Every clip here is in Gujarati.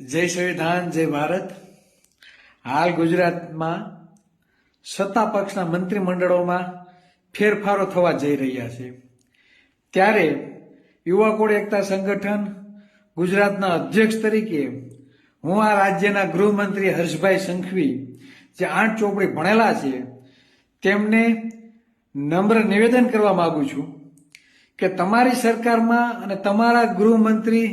જય સંવિધાન, જય ભારત. હાલ ગુજરાતમાં સત્તા પક્ષના મંત્રીમંડળોમાં ફેરફારો થવા જઈ રહ્યા છે. ત્યારે યુવા કોડ એકતા સંગઠન ગુજરાતના અધ્યક્ષ તરીકે હું આ રાજ્યના ગૃહમંત્રી હર્ષભાઈ સંઘવી જે આઠ ચોપડી ભણેલા છે, તેમને નમ્ર નિવેદન કરવા માગું છું કે તમારી સરકારમાં અને તમારા ગૃહમંત્રી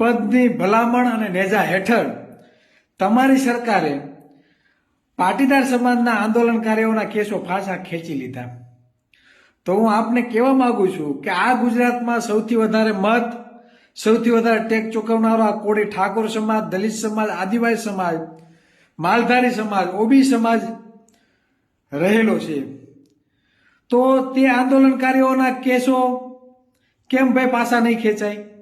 પદની ભલામણ અને નેજા હેઠળ તમારી સરકારે પાટીદાર સમાજના આંદોલનકારીઓના કેસો પાછા ખેંચી લીધા. તો હું આપને કહેવા માંગુ છું કે આ ગુજરાતમાં સૌથી વધારે મત, સૌથી વધારે ટેક ચૂકવનારો આ કોળી ઠાકોર સમાજ, દલિત સમાજ, આદિવાસી સમાજ, માલધારી સમાજ, ઓબી સમાજ રહેલો છે. તો તે આંદોલનકારીઓના કેસો કેમ ભાઈ પાછા નહીં ખેંચાય?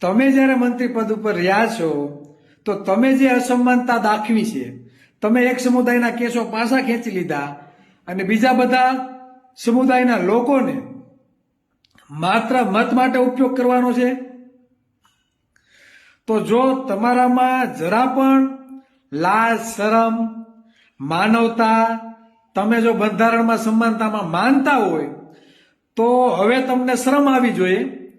તમે જ્યારે મંત્રી પદ ઉપર રહ્યા છો, તો તમે જે અસમાનતા દાખવી છે, તમે એક સમુદાયના કેસો પાછા ખેંચી લીધા અને બીજા બધા સમુદાયના લોકોને માત્ર મત માટે ઉપયોગ કરવાનો છે? તો જો તમારામાં જરા પણ લાજ, શરમ, માનવતા તમે જો બંધારણમાં સમાનતામાં માનતા હોય, તો હવે તમને શરમ આવી જોઈએ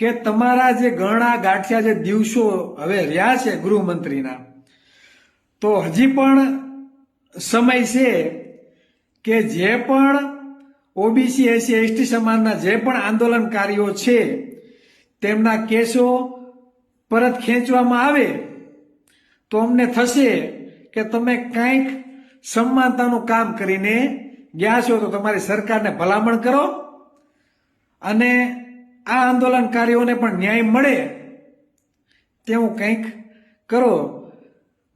કે તમારા જે ગણા ગાંઠિયા જે દિવસો હવે રહ્યા છે ગૃહમંત્રીના, તો હજી પણ સમય છે કે જે પણ ઓબીસી એસી એસટી સમાજના જે પણ આંદોલનકારીઓ છે, તેમના કેસો પરત ખેંચવામાં આવે, તો અમને થશે કે તમે કંઈક સમાનતાનું કામ કરીને ગયા છો તો તમારી સરકારને ભલામણ કરો અને આ આંદોલનકારીઓને પણ ન્યાય મળે તેવું કંઈક કરો.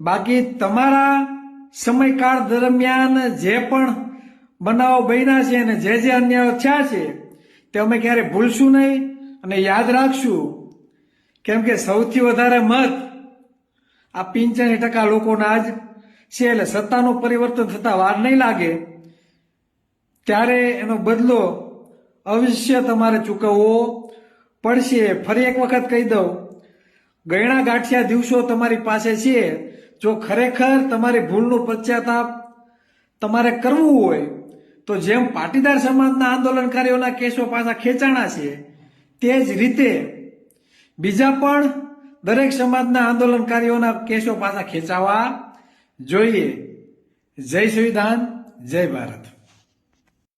બાકી તમારા સમયકાળ દરમિયાન જે પણ બનાવો બન્યા છે અને જે જે અન્યાયો થયા છે, તે અમે ક્યારેય ભૂલશું નહીં અને યાદ રાખશું. કેમ કે સૌથી વધારે મત આ પિંચાણી ટકા લોકોના જ છે એટલે સત્તાનું પરિવર્તન થતાં વાર નહીં લાગે. ત્યારે એનો બદલો અવશ્ય તમારે ચૂકવવો પડશે. ફરી એક વખત કહી દઉં, ગયણા ગાંઠિયા દિવસો તમારી પાસે છે. જો ખરેખર તમારી ભૂલનું પશ્ચાતાપ તમારે કરવું હોય, તો જેમ પાટીદાર સમાજના આંદોલનકારીઓના કેસો પાછા ખેંચાણા છે, તે જ રીતે બીજા પણ દરેક સમાજના આંદોલનકારીઓના કેસો પાછા ખેંચાવા જોઈએ. જય સંવિધાન, જય ભારત.